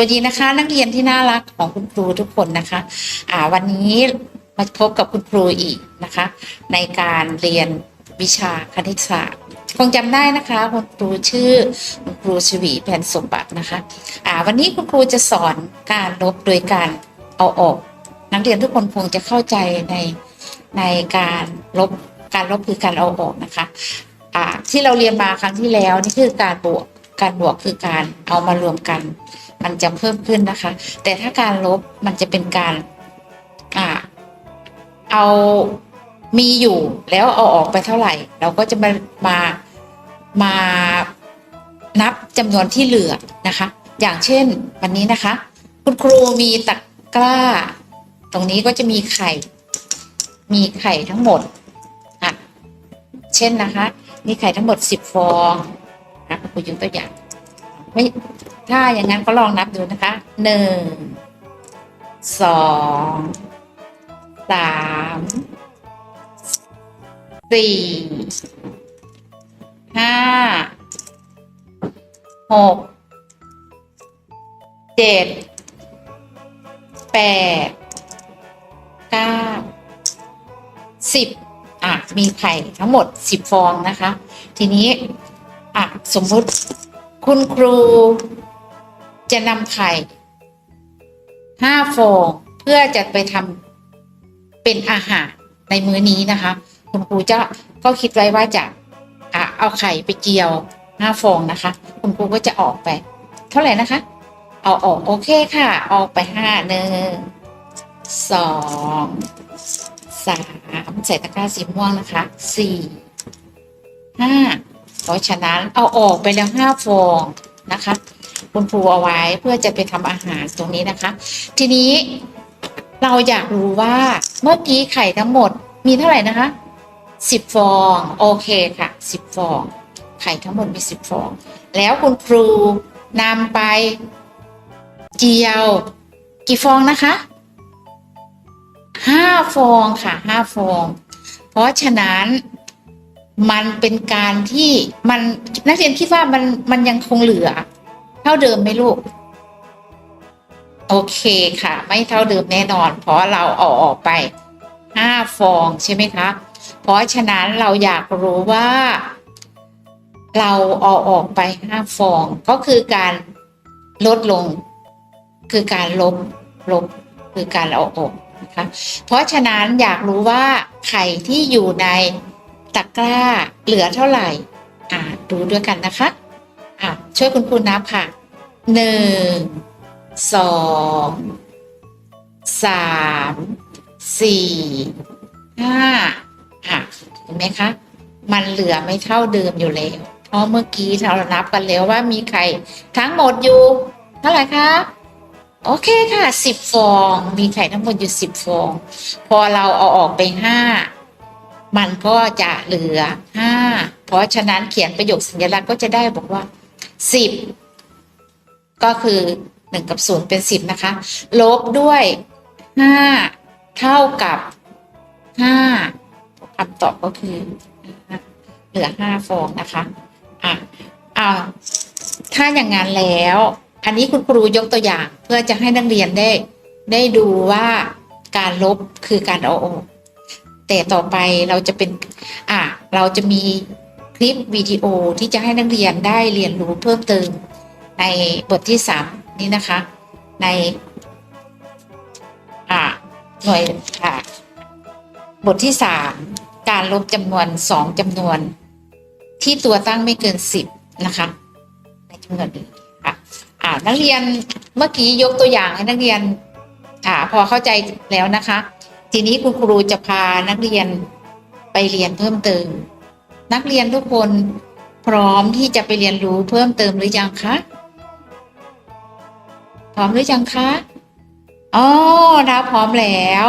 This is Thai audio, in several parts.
วัสดีนะคะ นักเรียนที่น่ารักของคุณครูทุกคนนะคะ อ่า วันนี้มาพบกับคุณครูอีกนะคะ ในการเรียนวิชาคณิตศาสตร์คงจำได้นะคะคุณครูชื่อคุณครูชวีแผ่นสมบัตินะคะ อ่า วันนี้คุณครูจะสอนการลบโดยการเอาออก นักเรียนทุกคนคงจะเข้าใจในในการลบการลบคือการเอาออกนะคะ อ่า ที่เราเรียนมาครั้งที่แล้วนี่คือการบวกการบวกคือการเอามารวมกัน มันจะเพิ่มขึ้นนะคะ แต่ถ้าการลบมันจะเป็นการอ่าเอามีอยู่แล้วเอาออกไปเท่าไหร่ เราก็จะมามามานับจำนวนที่เหลือนะคะ อย่างเช่นวันนี้นะคะ คุณครูมีตะกร้า ตรงนี้ก็จะมีไข่ มีไข่ทั้งหมดอะเช่นนะคะ มีไข่ทั้งหมดสิบฟองนะคุณครูยกตัวอย่างไม่ ถ้าอย่างนั้นก็ลองนับดูนะคะหนึ่งสองสามสี่ห้าหกเจ็ดแปดเก้าสิบอะ มีไข่ทั้งหมดสิบฟองนะคะ ทีนี้ อะ สมมุติคุณครู จะนำไข่ห้าฟองเพื่อจะไปทำเป็นอาหารในมื้อนี้นะคะ คุณครูจะก็คิดไว้ว่าจะอะเอาไข่ไปเจียวห้าฟองนะคะ คุณครูก็จะออกไป เท่าไหร่นะคะ เอาออกโอเคค่ะ ออกไปห้าหนึ่งสองสามใส่ตะกร้าสีม่วงนะคะสี่ห้าเพราะฉะนั้นเอาออกไปแล้วห้าฟองนะคะ คุณครูเอาไว้เพื่อจะไปทำอาหารตรงนี้นะคะ ทีนี้เราอยากรู้ว่าเมื่อกี้ไข่ทั้งหมดมีเท่าไหร่นะคะสิบฟองโอเคค่ะสิบฟอง ไข่ทั้งหมดมีสิบฟอง แล้วคุณครูนำไปเจียวกี่ฟองนะคะห้าฟองค่ะห้าฟอง เพราะฉะนั้นมันเป็นการที่มันนักเรียนคิดว่ามันมันยังคงเหลือ ท่าเดิมไหมลูก โอเคค่ะ ไม่เท่าเดิมแน่นอน เพราะเราเอาออกไปห้าฟองใช่ไหมคะ เพราะฉะนั้นเราอยากรู้ว่า เราเอาออกไปห้าฟอง ก็คือการลดลง คือการลบลบคือการเอาออกนะคะเพราะฉะนั้นอยากรู้ว่าไข่ที่อยู่ในตะกร้าเหลือเท่าไหร่ อ่าดูด้วยกันนะคะอ่าช่วยคุณครูนับค่ะ หนึ่งสองสามสี่ห้าอะเห็นไหมคะ มันเหลือไม่เท่าเดิมอยู่แล้วเพราะเมื่อกี้เรานับกันแล้วว่ามีไข่ทั้งหมดอยู่ เท่าไหร่คะโอเคค่ะสิบฟอง มีไข่ทั้งหมดอยู่สิบฟอง พอเราเอาออกไปห้ามันก็จะเหลือห้าเพราะฉะนั้นเขียนประโยคสัญลักษณ์ก็จะได้บอกว่าสิบ ก็คือหนึ่งกับศูนย์เป็นสิบนะคะ ลบด้วยห้าเท่ากับห้าคำตอบก็คือ เหลือห้าฟองนะคะอะอ่าถ้าอย่างนั้นแล้ว อันนี้คุณครูยกตัวอย่างเพื่อจะให้นักเรียนได้ ได้ดูว่าการลบคือการเอาออกแต่ต่อไปเราจะเป็น อะเราจะมีคลิปวิดีโอที่จะให้นักเรียนได้เรียนรู้เพิ่มเติม ในบทที่สามนี้นะคะ ในอะหน่วยอะบทที่สามการลบจำนวนสองจำนวน ที่ตัวตั้งไม่เกินสิบนะคะ ในจำนวนนี้ค่ะอ่านักเรียนเมื่อกี้ยกตัวอย่างให้นักเรียนอ่าพอเข้าใจแล้วนะคะ ทีนี้คุณครูจะพานักเรียนไปเรียนเพิ่มเติม นักเรียนทุกคนพร้อมที่จะไปเรียนรู้เพิ่มเติมหรือยังคะ พร้อมหรือยังคะอ๋อเราพร้อมแล้ว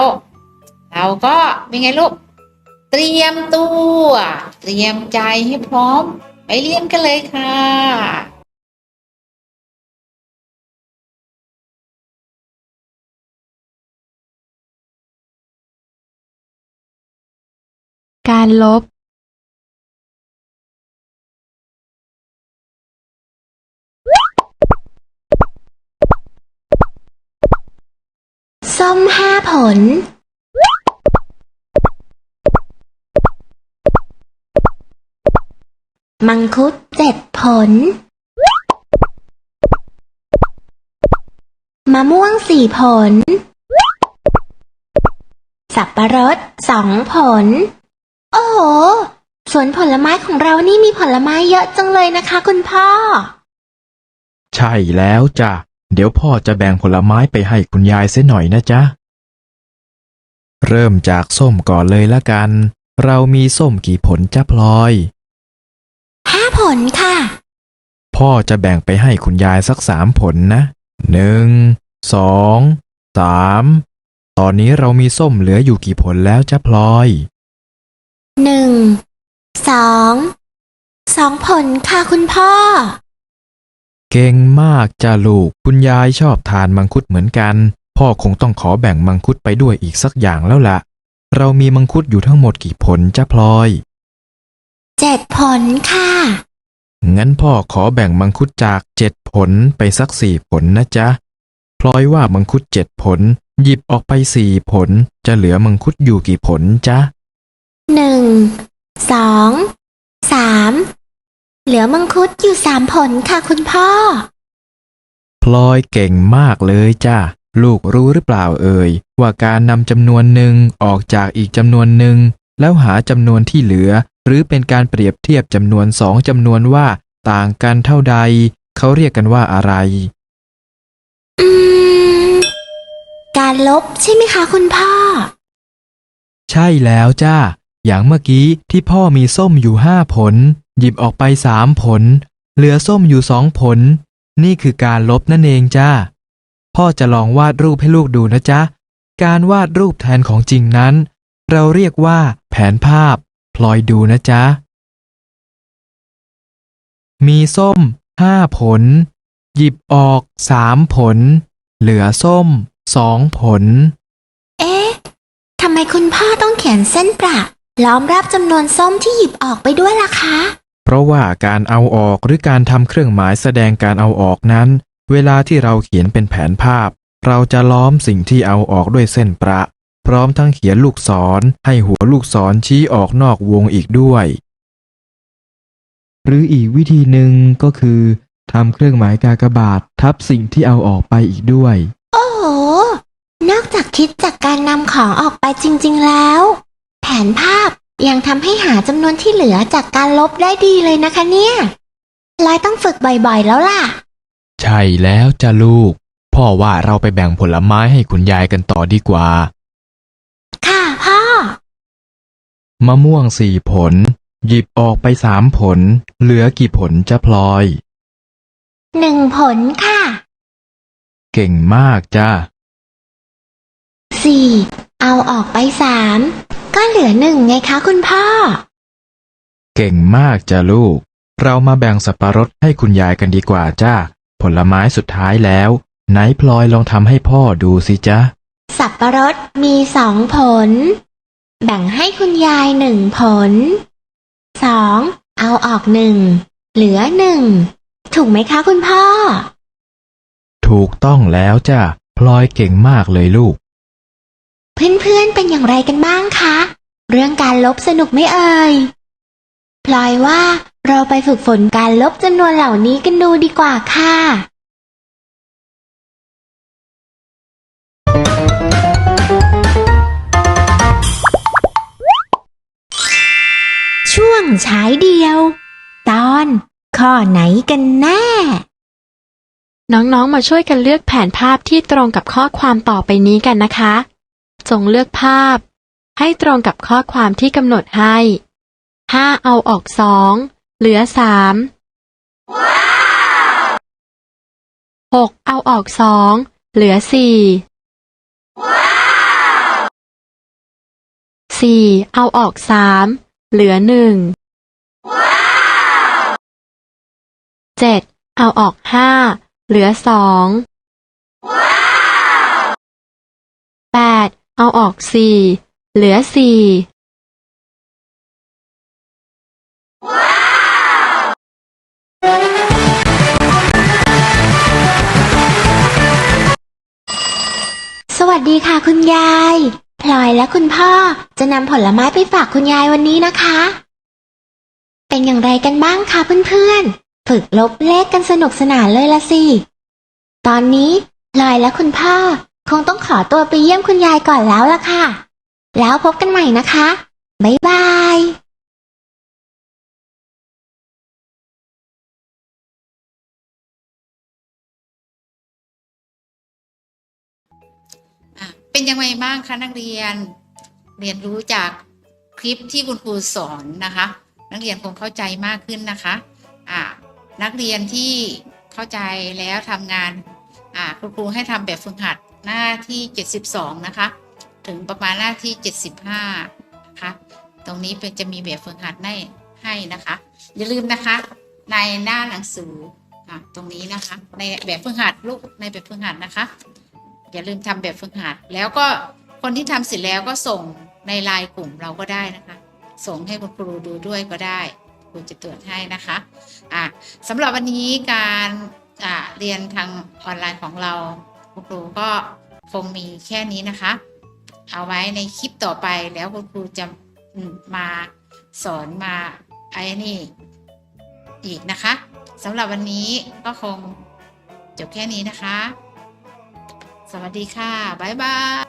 เราก็เป็นไงลูก เตรียมตัว เตรียมใจให้พร้อม ไปเรียนกันเลยค่ะการลบ ส้มห้าผล มังคุดเจ็ดผล มะม่วงสี่ผล สับปะรดสองผล โอ้โห สวนผลไม้ของเรานี่มีผลไม้เยอะจังเลยนะคะคุณพ่อ ใช่แล้วจ้ะ เดี๋ยวพ่อจะแบ่งผลไม้ไปให้คุณยายเสียหน่อยนะจ๊ะ เริ่มจากส้มก่อนเลยละกัน เรามีส้มกี่ผลจ้ะพลอย ห้าผลค่ะ พ่อจะแบ่งไปให้คุณยายสักสามผลนะหนึ่งสองสามตอนนี้เรามีส้มเหลืออยู่กี่ผลแล้วจ้ะพลอย หนึ่ง สอง สองผลค่ะคุณพ่อ เก่งมากจ้ะลูก คุณยายชอบทานมังคุดเหมือนกัน พ่อคงต้องขอแบ่งมังคุดไปด้วยอีกสักอย่างแล้วละเรามีมังคุดอยู่ทั้งหมดกี่ผลจ้ะพลอย เจ็ดผลค่ะ งั้นพ่อขอแบ่งมังคุดจากเจ็ดผลไปสักสี่ผลนะจ๊ะ พลอยว่ามังคุดเจ็ดผล หยิบออกไปสี่ผล จะเหลือมังคุดอยู่กี่ผลจ๊ะหนึ่งสองสาม เหลือมังคุดอยู่สามผลค่ะคุณพ่อ พลอยเก่งมากเลยจ้ะลูกรู้หรือเปล่าเอ่ย ว่าการนำจำนวนหนึ่งออกจากอีกจำนวนหนึ่ง แล้วหาจำนวนที่เหลือ หรือเป็นการเปรียบเทียบจำนวนสองจำนวนว่าต่างกันเท่าใด เขาเรียกกันว่าอะไร อืม การลบใช่ไหมคะคุณพ่อ ใช่แล้วจ้าอย่างเมื่อกี้ที่พ่อมีส้มอยู่ห้าผล หยิบออกไปสามผล เหลือส้มอยู่สองผล นี่คือการลบนั่นเองจ้า พ่อจะลองวาดรูปให้ลูกดูนะจ๊ะ การวาดรูปแทนของจริงนั้น เราเรียกว่าแผนภาพ พลอยดูนะจ๊ะ มีส้มห้าผล หยิบออกสามผล เหลือส้มสองผล เอ๊ะ ทำไมคุณพ่อต้องเขียนเส้นประล้อมรอบจำนวนส้มที่หยิบออกไปด้วยล่ะคะ เพราะว่าการเอาออกหรือการทำเครื่องหมายแสดงการเอาออกนั้น เวลาที่เราเขียนเป็นแผนภาพ เราจะล้อมสิ่งที่เอาออกด้วยเส้นประ พร้อมทั้งเขียนลูกศร ให้หัวลูกศรชี้ออกนอกวงอีกด้วย หรืออีกวิธีหนึ่งก็คือทำเครื่องหมายกากบาททับสิ่งที่เอาออกไปอีกด้วย โอ้โห นอกจากคิดจากการนำของออกไปจริง ๆ แล้ว แผนภาพ ยังทำให้หาจำนวนที่เหลือจากการลบได้ดีเลยนะคะเนี่ยลอยต้องฝึกบ่อยๆแล้วล่ะ ใช่แล้วจ้ะลูก พ่อว่าเราไปแบ่งผลไม้ให้คุณยายกันต่อดีกว่า ค่ะพ่อ มะม่วงสี่ผล หยิบออกไปสามผล เหลือกี่ผลจะพลอย หนึ่งผลค่ะ เก่งมากจ้าสี่เอาออกไปสาม ก็เหลือหนึ่งไงคะคุณพ่อ เก่งมากจ้าลูก เรามาแบ่งสับปะรดให้คุณยายกันดีกว่าจ้า ผลไม้สุดท้ายแล้ว ไหนพลอยลองทำให้พ่อดูสิจ้าสับปะรดมีสองผล แบ่งให้คุณยายหนึ่งผลสองเอาออกหนึ่งเหลือหนึ่งถูกไหมคะคุณพ่อ ถูกต้องแล้วจ้าพลอยเก่งมากเลยลูก เพื่อนๆเป็นอย่างไรกันบ้างคะ เรื่องการลบสนุกไหมเอ่ยพลอยว่าเราไปฝึกฝนการลบจำนวนเหล่านี้กันดูดีกว่าค่ะช่วงฉายเดียว ตอนข้อไหนกันแน่ น้องๆ มาช่วยกันเลือกแผนภาพที่ตรงกับข้อความต่อไปนี้กันนะคะ จงเลือกภาพ ให้ตรงกับข้อความที่กำหนดให้ห้าเอาออกสองเหลือสามหกเอาออกสองเหลือสี่สี่เอาออกสามเหลือหนึ่งเจ็ดเอาออกห้าเหลือสองแปด เอาออกสี่เหลือสี่สวัสดีค่ะคุณยาย พลอยและคุณพ่อจะนำผลไม้ไปฝากคุณยายวันนี้นะคะ เป็นอย่างไรกันบ้างคะเพื่อนๆ ฝึกลบเลขกันสนุกสนานเลยละสิ ตอนนี้พลอยและคุณพ่อ คงต้องขอตัวไปเยี่ยมคุณยายก่อนแล้วล่ะค่ะ แล้วพบกันใหม่นะคะ บ๊ายบายเป็นยังไงบ้างคะนักเรียน เรียนรู้จากคลิปที่คุณครูสอนนะคะ นักเรียนคงเข้าใจมากขึ้นนะคะอะนักเรียนที่เข้าใจแล้วทำงานอะคุณครูให้ทำแบบฝึกหัด หน้าที่ 72 นะคะ ถึงประมาณหน้าที่ 75 นะคะ ตรงนี้เป็นจะมีแบบฝึกหัดให้ให้นะคะ อย่าลืมนะคะ ในหน้าหนังสือตรงนี้นะคะ ในแบบฝึกหัดลูกในแบบฝึกหัดนะคะ อย่าลืมทำแบบฝึกหัด แล้วก็คนที่ทำเสร็จแล้วก็ส่งในไลน์กลุ่มเราก็ได้นะคะ ส่งให้คุณครูดูด้วยก็ได้ครูจะตรวจให้นะคะอะสำหรับวันนี้การเรียนทางออนไลน์ของเรา คุณครูก็คงมีแค่นี้นะคะ เอาไว้ในคลิปต่อไปแล้วคุณครูจะมาสอนมาไอ้นี่อีกนะคะสำหรับวันนี้ก็คงจบแค่นี้นะคะ สวัสดีค่ะ บ๊ายบาย